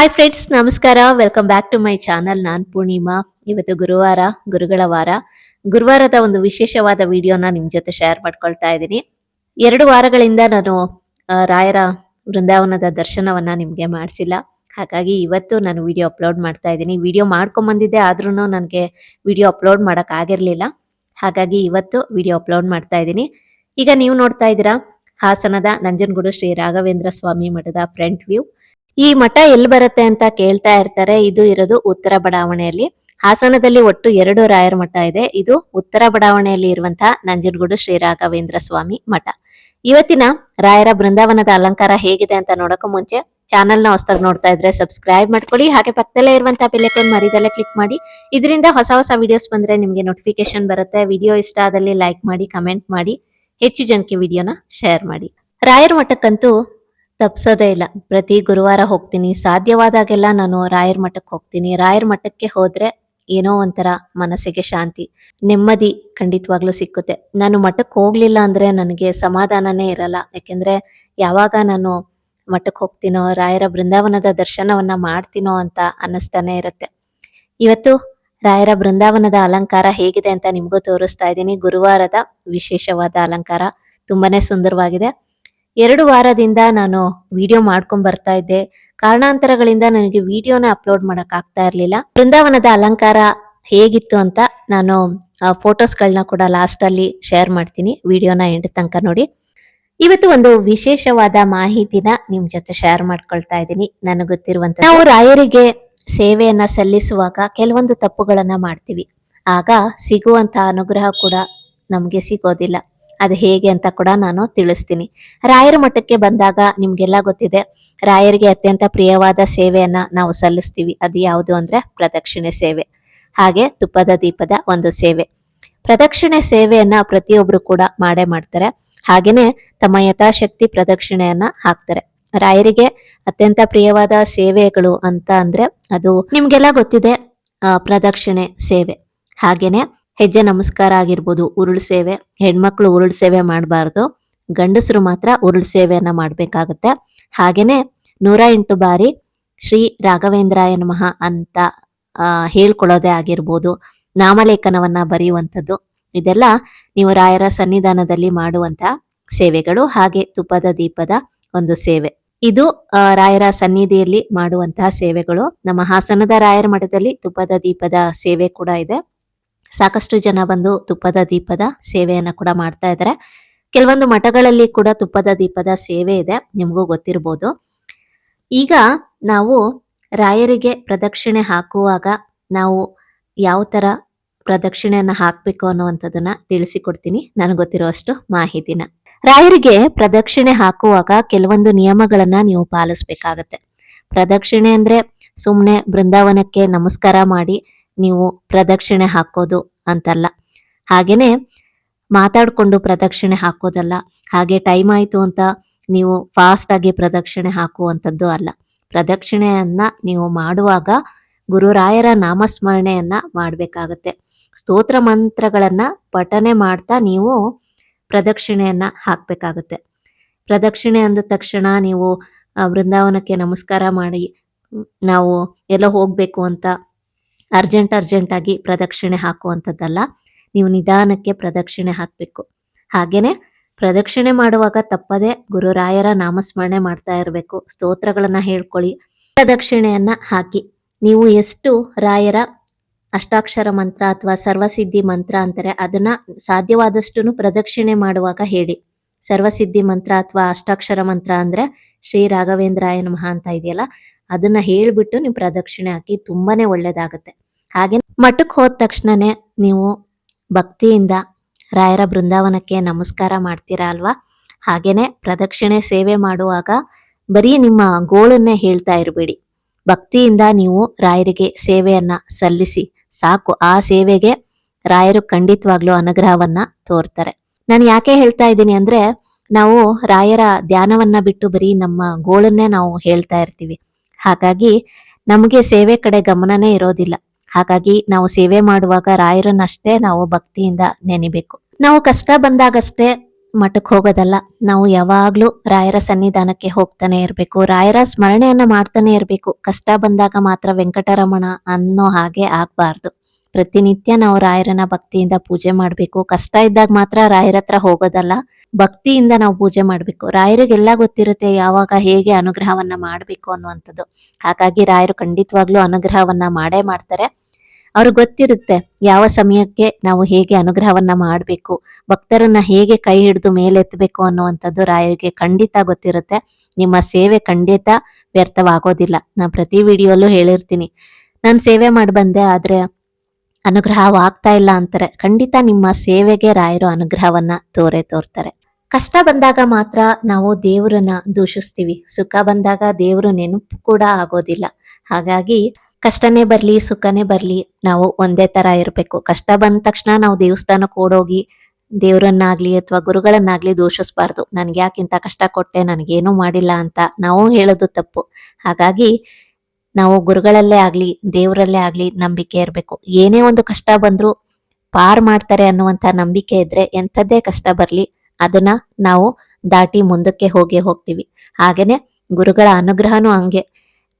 Hi friends ನಮಸ್ಕಾರ. Welcome back to my channel ನಾನ್ ಪೂರ್ಣಿಮಾ. ಇವತ್ತು ಗುರುವಾರ, ಗುರುಗಳ ವಾರ. ಗುರುವಾರದ ಒಂದು ವಿಶೇಷವಾದ ವಿಡಿಯೋನ ನಿಮ್ ಜೊತೆ ಶೇರ್ ಮಾಡ್ಕೊಳ್ತಾ ಇದ್ದೀನಿ. ಎರಡು ವಾರಗಳಿಂದ ನಾನು ರಾಯರ ವೃಂದಾವನದ ದರ್ಶನವನ್ನ ನಿಮ್ಗೆ ಮಾಡಿಸಿಲ್ಲ. ಹಾಗಾಗಿ ಇವತ್ತು ನಾನು ವಿಡಿಯೋ ಅಪ್ಲೋಡ್ ಮಾಡ್ತಾ ಇದ್ದೀನಿ. ವಿಡಿಯೋ ಮಾಡ್ಕೊಂಬಂದಿದ್ದೆ ಆದ್ರೂ ನನಗೆ ವಿಡಿಯೋ ಅಪ್ಲೋಡ್ ಮಾಡಕ್ ಆಗಿರ್ಲಿಲ್ಲ. ಹಾಗಾಗಿ ಇವತ್ತು ವಿಡಿಯೋ ಅಪ್ಲೋಡ್ ಮಾಡ್ತಾ ಇದ್ದೀನಿ. ಈಗ ನೀವು ನೋಡ್ತಾ ಇದ್ದೀರಾ ಹಾಸನದ ನಂಜನಗೂಡು ಶ್ರೀ ರಾಘವೇಂದ್ರ ಸ್ವಾಮಿ ಮಠದ ಫ್ರಂಟ್ ವ್ಯೂ ಈ ಮಠ ಎಲ್ಲಿ ಬರುತ್ತೆ ಅಂತ ಕೇಳ್ತಾ ಇರ್ತಾರೆ, ಇದು ಇರೋದು ಉತ್ತರ ಬಡಾವಣೆಯಲ್ಲಿ. ಹಾಸನದಲ್ಲಿ ಒಟ್ಟು ಎರಡು ರಾಯರ ಮಠ ಇದೆ. ಇದು ಉತ್ತರ ಬಡಾವಣೆಯಲ್ಲಿ ಇರುವಂತಹ ನಂಜನಗೂಡು ಶ್ರೀ ರಾಘವೇಂದ್ರ ಸ್ವಾಮಿ ಮಠ. ಇವತ್ತಿನ ರಾಯರ ಬೃಂದಾವನದ ಅಲಂಕಾರ ಹೇಗಿದೆ ಅಂತ ನೋಡಕ್ಕೂ ಮುಂಚೆ ಚಾನೆಲ್ನ ಹೊಸದಾಗಿ ನೋಡ್ತಾ ಇದ್ರೆ ಸಬ್ಸ್ಕ್ರೈಬ್ ಮಾಡ್ಕೊಳ್ಳಿ. ಹಾಗೆ ಪಕ್ಕದಲ್ಲೇ ಇರುವಂತಹ ಬೆಲ್ಲೈಕಾನ್ ಮರಿದಲ್ಲೇ ಕ್ಲಿಕ್ ಮಾಡಿ. ಇದರಿಂದ ಹೊಸ ಹೊಸ ವಿಡಿಯೋಸ್ ಬಂದ್ರೆ ನಿಮ್ಗೆ ನೋಟಿಫಿಕೇಶನ್ ಬರುತ್ತೆ. ವಿಡಿಯೋ ಇಷ್ಟ ಆದಲ್ಲಿ ಲೈಕ್ ಮಾಡಿ, ಕಮೆಂಟ್ ಮಾಡಿ. ಹೆಚ್ಚು ಜನಕ್ಕೆ ವಿಡಿಯೋನ ಶೇರ್ ಮಾಡಿ. ರಾಯರ ಮಠಕ್ಕಂತೂ ತಪ್ಸೋದೇ ಇಲ್ಲ. ಪ್ರತಿ ಗುರುವಾರ ಹೋಗ್ತೀನಿ. ಸಾಧ್ಯವಾದಾಗೆಲ್ಲ ನಾನು ರಾಯರ ಮಠಕ್ಕೆ ಹೋಗ್ತೀನಿ. ರಾಯರ ಮಠಕ್ಕೆ ಹೋದ್ರೆ ಏನೋ ಒಂಥರ ಮನಸ್ಸಿಗೆ ಶಾಂತಿ, ನೆಮ್ಮದಿ ಖಂಡಿತವಾಗ್ಲೂ ಸಿಕ್ಕುತ್ತೆ. ನಾನು ಮಠಕ್ಕೆ ಹೋಗ್ಲಿಲ್ಲ ಅಂದ್ರೆ ನನಗೆ ಸಮಾಧಾನನೇ ಇರಲ್ಲ. ಯಾಕೆಂದ್ರೆ ಯಾವಾಗ ನಾನು ಮಠಕ್ಕೆ ಹೋಗ್ತೀನೋ, ರಾಯರ ಬೃಂದಾವನದ ದರ್ಶನವನ್ನ ಮಾಡ್ತೀನೋ ಅಂತ ಅನ್ನಿಸ್ತಾನೆ ಇರುತ್ತೆ. ಇವತ್ತು ರಾಯರ ಬೃಂದಾವನದ ಅಲಂಕಾರ ಹೇಗಿದೆ ಅಂತ ನಿಮಗೂ ತೋರಿಸ್ತಾ ಇದ್ದೀನಿ. ಗುರುವಾರದ ವಿಶೇಷವಾದ ಅಲಂಕಾರ ತುಂಬಾನೇ ಸುಂದರವಾಗಿದೆ. ಎರಡು ವಾರದಿಂದ ನಾನು ವಿಡಿಯೋ ಮಾಡ್ಕೊಂಡ್ ಬರ್ತಾ ಇದ್ದೆ. ಕಾರಣಾಂತರಗಳಿಂದ ನನಗೆ ವಿಡಿಯೋನ ಅಪ್ಲೋಡ್ ಮಾಡಕ್ ಆಗ್ತಾ ಇರ್ಲಿಲ್ಲ. ಬೃಂದಾವನದ ಅಲಂಕಾರ ಹೇಗಿತ್ತು ಅಂತ ನಾನು ಫೋಟೋಸ್ಗಳನ್ನ ಕೂಡ ಲಾಸ್ಟ್ ಅಲ್ಲಿ ಶೇರ್ ಮಾಡ್ತೀನಿ. ವಿಡಿಯೋನ ಎಂಡ್ ತನಕ ನೋಡಿ. ಇವತ್ತು ಒಂದು ವಿಶೇಷವಾದ ಮಾಹಿತಿನ ನಿಮ್ ಜೊತೆ ಶೇರ್ ಮಾಡ್ಕೊಳ್ತಾ ಇದ್ದೀನಿ. ನನಗೆ ಗೊತ್ತಿರುವಂತ ನಾವು ರಾಯರಿಗೆ ಸೇವೆಯನ್ನ ಸಲ್ಲಿಸುವಾಗ ಕೆಲವೊಂದು ತಪ್ಪುಗಳನ್ನ ಮಾಡ್ತೀವಿ. ಆಗ ಸಿಗುವಂತ ಅನುಗ್ರಹ ಕೂಡ ನಮ್ಗೆ ಸಿಗೋದಿಲ್ಲ. ಅದು ಹೇಗೆ ಅಂತ ಕೂಡ ನಾನು ತಿಳಿಸ್ತೀನಿ. ರಾಯರ ಮಠಕ್ಕೆ ಬಂದಾಗ ನಿಮ್ಗೆಲ್ಲ ಗೊತ್ತಿದೆ, ರಾಯರಿಗೆ ಅತ್ಯಂತ ಪ್ರಿಯವಾದ ಸೇವೆಯನ್ನ ನಾವು ಸಲ್ಲಿಸ್ತೀವಿ. ಅದು ಯಾವುದು ಅಂದ್ರೆ ಪ್ರದಕ್ಷಿಣೆ ಸೇವೆ. ಹಾಗೆ ತುಪ್ಪದ ದೀಪದ ಒಂದು ಸೇವೆ. ಪ್ರದಕ್ಷಿಣೆ ಸೇವೆಯನ್ನ ಪ್ರತಿಯೊಬ್ರು ಕೂಡ ಮಾಡೇ ಮಾಡ್ತಾರೆ. ಹಾಗೇನೆ ತಮ್ಮ ಯಥಾಶಕ್ತಿ ಪ್ರದಕ್ಷಿಣೆಯನ್ನ ಹಾಕ್ತಾರೆ. ರಾಯರಿಗೆ ಅತ್ಯಂತ ಪ್ರಿಯವಾದ ಸೇವೆಗಳು ಅಂತ ಅಂದ್ರೆ ಅದು ನಿಮ್ಗೆಲ್ಲ ಗೊತ್ತಿದೆ ಪ್ರದಕ್ಷಿಣೆ ಸೇವೆ. ಹಾಗೇನೆ ಹೆಜ್ಜೆ ನಮಸ್ಕಾರ ಆಗಿರ್ಬೋದು, ಉರುಳು ಸೇವೆ, ಹೆಣ್ಮಕ್ಳು ಉರುಳು ಸೇವೆ ಮಾಡಬಾರ್ದು. ಗಂಡಸರು ಮಾತ್ರ ಉರುಳು ಸೇವೆಯನ್ನ ಮಾಡಬೇಕಾಗತ್ತೆ. ಹಾಗೇನೆ ನೂರ ಎಂಟು ಬಾರಿ ಶ್ರೀ ರಾಘವೇಂದ್ರಾಯ ನಮಃ ಅಂತ ಹೇಳ್ಕೊಳ್ಳೋದೇ ಆಗಿರ್ಬೋದು, ನಾಮಲೇಖನವನ್ನ ಬರೆಯುವಂಥದ್ದು. ಇದೆಲ್ಲ ನೀವು ರಾಯರ ಸನ್ನಿಧಾನದಲ್ಲಿ ಮಾಡುವಂತ ಸೇವೆಗಳು, ಹಾಗೆ ತುಪ್ಪದ ದೀಪದ ಒಂದು ಸೇವೆ. ಇದು ರಾಯರ ಸನ್ನಿಧಿಯಲ್ಲಿ ಮಾಡುವಂತಹ ಸೇವೆಗಳು. ನಮ್ಮ ಹಾಸನದ ರಾಯರ ಮಠದಲ್ಲಿ ತುಪ್ಪದ ದೀಪದ ಸೇವೆ ಕೂಡ ಇದೆ. ಸಾಕಷ್ಟು ಜನ ಬಂದು ತುಪ್ಪದ ದೀಪದ ಸೇವೆಯನ್ನು ಕೂಡ ಮಾಡ್ತಾ ಇದ್ದಾರೆ ಕೆಲವೊಂದು ಮಠಗಳಲ್ಲಿ ಕೂಡ ತುಪ್ಪದ ದೀಪದ ಸೇವೆ ಇದೆ, ನಿಮಗೂ ಗೊತ್ತಿರ್ಬೋದು. ಈಗ ನಾವು ರಾಯರಿಗೆ ಪ್ರದಕ್ಷಿಣೆ ಹಾಕುವಾಗ ನಾವು ಯಾವ ತರ ಪ್ರದಕ್ಷಿಣೆಯನ್ನು ಹಾಕಬೇಕು ಅನ್ನುವಂಥದ್ದನ್ನ ತಿಳಿಸಿಕೊಡ್ತೀನಿ. ನನಗೆ ಗೊತ್ತಿರುವಷ್ಟು ಮಾಹಿತಿನ. ರಾಯರಿಗೆ ಪ್ರದಕ್ಷಿಣೆ ಹಾಕುವಾಗ ಕೆಲವೊಂದು ನಿಯಮಗಳನ್ನ ನೀವು ಪಾಲಿಸ್ಬೇಕಾಗತ್ತೆ. ಪ್ರದಕ್ಷಿಣೆ ಅಂದ್ರೆ ಸುಮ್ಮನೆ ಬೃಂದಾವನಕ್ಕೆ ನಮಸ್ಕಾರ ಮಾಡಿ ನೀವು ಪ್ರದಕ್ಷಿಣೆ ಹಾಕೋದು ಅಂತಲ್ಲ. ಹಾಗೇನೆ ಮಾತಾಡ್ಕೊಂಡು ಪ್ರದಕ್ಷಿಣೆ ಹಾಕೋದಲ್ಲ. ಹಾಗೆ ಟೈಮ್ ಆಯಿತು ಅಂತ ನೀವು ಫಾಸ್ಟ್ ಆಗಿ ಪ್ರದಕ್ಷಿಣೆ ಹಾಕುವಂಥದ್ದು ಅಲ್ಲ. ಪ್ರದಕ್ಷಿಣೆಯನ್ನ ನೀವು ಮಾಡುವಾಗ ಗುರುರಾಯರ ನಾಮಸ್ಮರಣೆಯನ್ನ ಮಾಡಬೇಕಾಗತ್ತೆ. ಸ್ತೋತ್ರ ಮಂತ್ರಗಳನ್ನ ಪಠನೆ ಮಾಡ್ತಾ ನೀವು ಪ್ರದಕ್ಷಿಣೆಯನ್ನ ಹಾಕಬೇಕಾಗುತ್ತೆ. ಪ್ರದಕ್ಷಿಣೆ ಅಂದ ತಕ್ಷಣ ನೀವು ಬೃಂದಾವನಕ್ಕೆ ನಮಸ್ಕಾರ ಮಾಡಿ, ನಾವು ಎಲ್ಲ ಹೋಗ್ಬೇಕು ಅಂತ ಅರ್ಜೆಂಟ್ ಆಗಿ ಪ್ರದಕ್ಷಿಣೆ ಹಾಕುವಂಥದ್ದಲ್ಲ. ನೀವು ನಿಧಾನಕ್ಕೆ ಪ್ರದಕ್ಷಿಣೆ ಹಾಕಬೇಕು. ಹಾಗೇನೆ ಪ್ರದಕ್ಷಿಣೆ ಮಾಡುವಾಗ ತಪ್ಪದೆ ಗುರುರಾಯರ ನಾಮಸ್ಮರಣೆ ಮಾಡ್ತಾ ಇರಬೇಕು. ಸ್ತೋತ್ರಗಳನ್ನು ಹೇಳ್ಕೊಳ್ಳಿ. ಪ್ರದಕ್ಷಿಣೆಯನ್ನು ಹಾಕಿ. ನೀವು ಎಷ್ಟು ರಾಯರ ಅಷ್ಟಾಕ್ಷರ ಮಂತ್ರ ಅಥವಾ ಸರ್ವಸಿದ್ಧಿ ಮಂತ್ರ ಅಂತಾರೆ ಅದನ್ನ ಸಾಧ್ಯವಾದಷ್ಟು ಪ್ರದಕ್ಷಿಣೆ ಮಾಡುವಾಗ ಹೇಳಿ. ಸರ್ವಸಿದ್ಧಿ ಮಂತ್ರ ಅಥವಾ ಅಷ್ಟಾಕ್ಷರ ಮಂತ್ರ ಅಂದ್ರೆ ಶ್ರೀ ರಾಘವೇಂದ್ರಾಯ ನಮಃ ಅಂತ ಇದೆಯಲ್ಲ ಅದನ್ನ ಹೇಳ್ಬಿಟ್ಟು ನೀವು ಪ್ರದಕ್ಷಿಣೆ ಹಾಕಿ ತುಂಬಾನೇ ಒಳ್ಳೇದಾಗತ್ತೆ. ಹಾಗೆ ಮಠಕ್ಕೆ ಹೋದ ತಕ್ಷಣನೇ ನೀವು ಭಕ್ತಿಯಿಂದ ರಾಯರ ಬೃಂದಾವನಕ್ಕೆ ನಮಸ್ಕಾರ ಮಾಡ್ತೀರಾ ಅಲ್ವಾ? ಹಾಗೇನೆ ಪ್ರದಕ್ಷಿಣೆ ಸೇವೆ ಮಾಡುವಾಗ ಬರೀ ನಿಮ್ಮ ಗೋಳನ್ನೇ ಹೇಳ್ತಾ ಇರಬೇಡಿ. ಭಕ್ತಿಯಿಂದ ನೀವು ರಾಯರಿಗೆ ಸೇವೆಯನ್ನ ಸಲ್ಲಿಸಿ ಸಾಕು. ಆ ಸೇವೆಗೆ ರಾಯರು ಖಂಡಿತವಾಗ್ಲೂ ಅನುಗ್ರಹವನ್ನ ತೋರ್ತಾರೆ. ನಾನು ಯಾಕೆ ಹೇಳ್ತಾ ಇದ್ದೀನಿ ಅಂದ್ರೆ ನಾವು ರಾಯರ ಧ್ಯಾನವನ್ನ ಬಿಟ್ಟು ಬರೀ ನಮ್ಮ ಗೋಳನ್ನೇ ನಾವು ಹೇಳ್ತಾ ಇರ್ತೀವಿ. ಹಾಗಾಗಿ ನಮಗೆ ಸೇವೆ ಕಡೆ ಗಮನನೇ ಇರೋದಿಲ್ಲ. ಹಾಗಾಗಿ ನಾವು ಸೇವೆ ಮಾಡುವಾಗ ರಾಯರನ್ನಷ್ಟೇ ನಾವು ಭಕ್ತಿಯಿಂದ ನೆನಿಬೇಕು. ನಾವು ಕಷ್ಟ ಬಂದಾಗಷ್ಟೇ ಮಠಕ್ಕೆ ಹೋಗೋದಲ್ಲ. ನಾವು ಯಾವಾಗ್ಲೂ ರಾಯರ ಸನ್ನಿಧಾನಕ್ಕೆ ಹೋಗ್ತಾನೆ ಇರಬೇಕು. ರಾಯರ ಸ್ಮರಣೆಯನ್ನ ಮಾಡ್ತಾನೆ ಇರಬೇಕು. ಕಷ್ಟ ಬಂದಾಗ ಮಾತ್ರ ವೆಂಕಟರಮಣ ಅನ್ನೋ ಹಾಗೆ ಆಗ್ಬಾರ್ದು. ಪ್ರತಿನಿತ್ಯ ನಾವು ರಾಯರನ್ನ ಭಕ್ತಿಯಿಂದ ಪೂಜೆ ಮಾಡ್ಬೇಕು. ಕಷ್ಟ ಇದ್ದಾಗ ಮಾತ್ರ ರಾಯರ ಹತ್ರ ಹೋಗೋದಲ್ಲ. ಭಕ್ತಿಯಿಂದ ನಾವು ಪೂಜೆ ಮಾಡ್ಬೇಕು. ರಾಯರಿಗೆಲ್ಲ ಗೊತ್ತಿರುತ್ತೆ ಯಾವಾಗ ಹೇಗೆ ಅನುಗ್ರಹವನ್ನ ಮಾಡ್ಬೇಕು ಅನ್ನುವಂಥದ್ದು. ಹಾಗಾಗಿ ರಾಯರು ಖಂಡಿತವಾಗ್ಲೂ ಅನುಗ್ರಹವನ್ನ ಮಾಡೇ ಮಾಡ್ತಾರೆ. ಅವ್ರಿಗೆ ಗೊತ್ತಿರುತ್ತೆ ಯಾವ ಸಮಯಕ್ಕೆ ನಾವು ಹೇಗೆ ಅನುಗ್ರಹವನ್ನ ಮಾಡಬೇಕು. ಭಕ್ತರನ್ನ ಹೇಗೆ ಕೈ ಹಿಡಿದು ಮೇಲೆತ್ತಬೇಕು ಅನ್ನುವಂಥದ್ದು ರಾಯರಿಗೆ ಖಂಡಿತ ಗೊತ್ತಿರುತ್ತೆ. ನಿಮ್ಮ ಸೇವೆ ಖಂಡಿತ ವ್ಯರ್ಥವಾಗೋದಿಲ್ಲ. ನಾನು ಪ್ರತಿ ವಿಡಿಯೋಲ್ಲೂ ಹೇಳಿರ್ತೀನಿ. ನಾನು ಸೇವೆ ಮಾಡಿ ಬಂದೆ ಆದ್ರೆ ಅನುಗ್ರಹವಾಗ್ತಾ ಇಲ್ಲ ಅಂತಾರೆ. ಖಂಡಿತ ನಿಮ್ಮ ಸೇವೆಗೆ ರಾಯರು ಅನುಗ್ರಹವನ್ನ ತೋರೆ ತೋರ್ತಾರೆ. ಕಷ್ಟ ಬಂದಾಗ ಮಾತ್ರ ನಾವು ದೇವರನ್ನ ದೂಷಿಸ್ತೀವಿ. ಸುಖ ಬಂದಾಗ ದೇವರು ನೆನಪು ಕೂಡ ಆಗೋದಿಲ್ಲ. ಹಾಗಾಗಿ ಕಷ್ಟನೇ ಬರ್ಲಿ, ಸುಖನೇ ಬರ್ಲಿ, ನಾವು ಒಂದೇ ತರ ಇರಬೇಕು. ಕಷ್ಟ ಬಂದ ತಕ್ಷಣ ನಾವು ದೇವಸ್ಥಾನಕ್ಕೆ ಓಡೋಗಿ ದೇವರನ್ನಾಗ್ಲಿ ಅಥವಾ ಗುರುಗಳನ್ನಾಗ್ಲಿ ದೂಷಿಸಬಾರ್ದು. ನನ್ಗೆ ಯಾಕಿಂತ ಕಷ್ಟ ಕೊಟ್ಟೆ, ನನಗೇನು ಮಾಡಿಲ್ಲ ಅಂತ ನಾವು ಹೇಳೋದು ತಪ್ಪು. ಹಾಗಾಗಿ ನಾವು ಗುರುಗಳಲ್ಲೇ ಆಗ್ಲಿ, ದೇವರಲ್ಲೇ ಆಗ್ಲಿ ನಂಬಿಕೆ ಇರಬೇಕು. ಏನೇ ಒಂದು ಕಷ್ಟ ಬಂದ್ರು ಪಾರ್ ಮಾಡ್ತಾರೆ ಅನ್ನುವಂತ ನಂಬಿಕೆ ಇದ್ರೆ ಎಂಥದ್ದೇ ಕಷ್ಟ ಬರ್ಲಿ, ಅದನ್ನ ನಾವು ದಾಟಿ ಮುಂದಕ್ಕೆ ಹೋಗಿ ಹೋಗ್ತೀವಿ. ಹಾಗೇನೆ ಗುರುಗಳ ಅನುಗ್ರಹನೂ ಹಂಗೆ.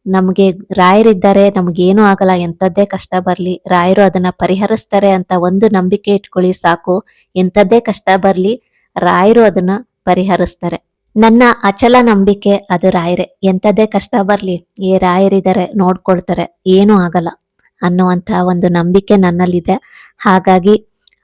ನಮಗೆ ರಾಯರಿದ್ದಾರೆ, ನಮ್ಗೇನು ಆಗಲ್ಲ, ಎಂಥದ್ದೇ ಕಷ್ಟ ಬರಲಿ, ರಾಯರು ಅದನ್ನ ಪರಿಹರಿಸ್ತಾರೆ ಅಂತ ಒಂದು ನಂಬಿಕೆ ಇಟ್ಕೊಳ್ಳಿ ಸಾಕು. ಎಂಥದ್ದೇ ಕಷ್ಟ ಬರಲಿ, ರಾಯರು ಅದನ್ನ ಪರಿಹರಿಸ್ತಾರೆ. ನನ್ನ ಅಚಲ ನಂಬಿಕೆ ಅದು ರಾಯರೇ. ಎಂಥದ್ದೇ ಕಷ್ಟ ಬರಲಿ, ಈ ರಾಯರಿದ್ದಾರೆ, ನೋಡ್ಕೊಳ್ತಾರೆ, ಏನೂ ಆಗಲ್ಲ ಅನ್ನುವಂತ ಒಂದು ನಂಬಿಕೆ ನನ್ನಲ್ಲಿದೆ. ಹಾಗಾಗಿ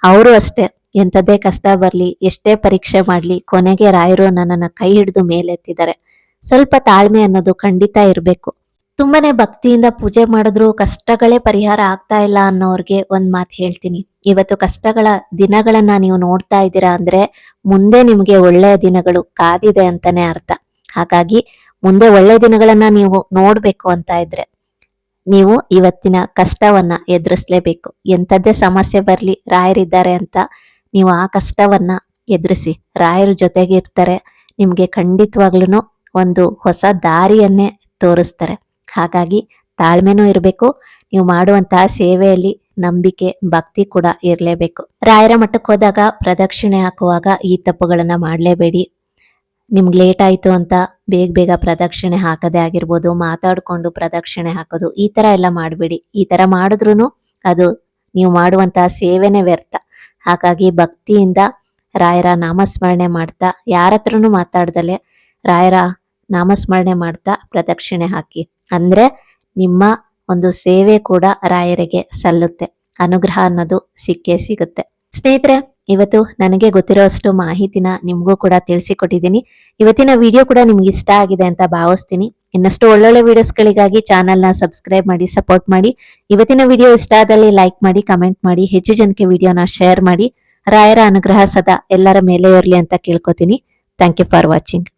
ಅವರು ಅಷ್ಟೇ ಎಂತದೇ ಕಷ್ಟ ಬರಲಿ, ಎಷ್ಟೇ ಪರೀಕ್ಷೆ ಮಾಡ್ಲಿ, ಕೊನೆಗೆ ರಾಯರು ನನ್ನನ್ನ ಕೈ ಹಿಡಿದು ಮೇಲೆತ್ತಿದ್ದಾರೆ. ಸ್ವಲ್ಪ ತಾಳ್ಮೆ ಅನ್ನೋದು ಖಂಡಿತ ಇರಬೇಕು. ತುಂಬಾನೇ ಭಕ್ತಿಯಿಂದ ಪೂಜೆ ಮಾಡಿದ್ರು, ಕಷ್ಟಗಳೇ ಪರಿಹಾರ ಆಗ್ತಾ ಇಲ್ಲ ಅನ್ನೋರ್ಗೆ ಒಂದ್ ಮಾತು ಹೇಳ್ತೀನಿ. ಇವತ್ತು ಕಷ್ಟಗಳ ದಿನಗಳನ್ನ ನೀವು ನೋಡ್ತಾ ಇದ್ದೀರಾ ಅಂದ್ರೆ ಮುಂದೆ ನಿಮ್ಗೆ ಒಳ್ಳೆಯ ದಿನಗಳು ಕಾದಿದೆ ಅಂತಾನೆ ಅರ್ಥ. ಹಾಗಾಗಿ ಮುಂದೆ ಒಳ್ಳೆ ದಿನಗಳನ್ನ ನೀವು ನೋಡ್ಬೇಕು ಅಂತ ಇದ್ರೆ ನೀವು ಇವತ್ತಿನ ಕಷ್ಟವನ್ನ ಎದುರಿಸ್ಲೇಬೇಕು. ಎಂಥದ್ದೇ ಸಮಸ್ಯೆ ಬರ್ಲಿ, ರಾಯರಿದ್ದಾರೆ ಅಂತ ನೀವು ಆ ಕಷ್ಟವನ್ನ ಎದುರಿಸಿ, ರಾಯರ ಜೊತೆಗೆ ಇರ್ತಾರೆ ನಿಮ್ಗೆ ಖಂಡಿತವಾಗ್ಲೂ ಒಂದು ಹೊಸ ದಾರಿಯನ್ನೇ ತೋರಿಸ್ತಾರೆ. ಹಾಗಾಗಿ ತಾಳ್ಮೆನೂ ಇರಬೇಕು. ನೀವು ಮಾಡುವಂತಹ ಸೇವೆಯಲ್ಲಿ ನಂಬಿಕೆ, ಭಕ್ತಿ ಕೂಡ ಇರಲೇಬೇಕು. ರಾಯರ ಮಠಕ್ಕೆ ಹೋದಾಗ ಪ್ರದಕ್ಷಿಣೆ ಹಾಕುವಾಗ ಈ ತಪ್ಪುಗಳನ್ನ ಮಾಡಲೇಬೇಡಿ. ನಿಮ್ಗೆ ಲೇಟ್ ಆಯಿತು ಅಂತ ಬೇಗ ಬೇಗ ಪ್ರದಕ್ಷಿಣೆ ಹಾಕದೇ ಆಗಿರ್ಬೋದು, ಮಾತಾಡಿಕೊಂಡು ಪ್ರದಕ್ಷಿಣೆ ಹಾಕೋದು, ಈ ಥರ ಎಲ್ಲ ಮಾಡಬೇಡಿ. ಈ ಥರ ಮಾಡಿದ್ರೂ ಅದು ನೀವು ಮಾಡುವಂತಹ ಸೇವೆನೇ ವ್ಯರ್ಥ. ಹಾಗಾಗಿ ಭಕ್ತಿಯಿಂದ ರಾಯರ ನಾಮಸ್ಮರಣೆ ಮಾಡ್ತಾ ಯಾರ ಹತ್ರನೂ ಮಾತಾಡ್ದಲೆ ರಾಯರ ನಾಮಸ್ಮರಣೆ ಮಾಡ್ತಾ ಪ್ರದಕ್ಷಿಣೆ ಹಾಕಿ. ಅಂದ್ರೆ ನಿಮ್ಮ ಒಂದು ಸೇವೆ ಕೂಡ ರಾಯರಿಗೆ ಸಲ್ಲುತ್ತೆ. ಅನುಗ್ರಹ ಅನ್ನೋದು ಸಿಕ್ಕೇ ಸಿಗುತ್ತೆ. ಸ್ನೇಹಿತರೆ, ಇವತ್ತು ನನಗೆ ಗೊತ್ತಿರೋಷ್ಟು ಮಾಹಿತಿನ ನಿಮಗೂ ಕೂಡ ತಿಳಿಸಿಕೊಟ್ಟಿದ್ದೀನಿ. ಇವತ್ತಿನ ವಿಡಿಯೋ ಕೂಡ ನಿಮ್ಗೆ ಇಷ್ಟ ಆಗಿದೆ ಅಂತ ಭಾವಿಸ್ತೀನಿ. ಇನ್ನಷ್ಟು ಒಳ್ಳೊಳ್ಳೆ ವಿಡಿಯೋಸ್ಗಳಿಗಾಗಿ ಚಾನಲ್ನ ಸಬ್ಸ್ಕ್ರೈಬ್ ಮಾಡಿ, ಸಪೋರ್ಟ್ ಮಾಡಿ. ಇವತ್ತಿನ ವಿಡಿಯೋ ಇಷ್ಟ ಆದಲ್ಲಿ ಲೈಕ್ ಮಾಡಿ, ಕಮೆಂಟ್ ಮಾಡಿ, ಹೆಚ್ಚು ಜನಕ್ಕೆ ವಿಡಿಯೋನ ಶೇರ್ ಮಾಡಿ. ರಾಯರ ಅನುಗ್ರಹ ಸದಾ ಎಲ್ಲರ ಮೇಲೆ ಇರಲಿ ಅಂತ ಕೇಳ್ಕೊತೀನಿ. Thank you for watching.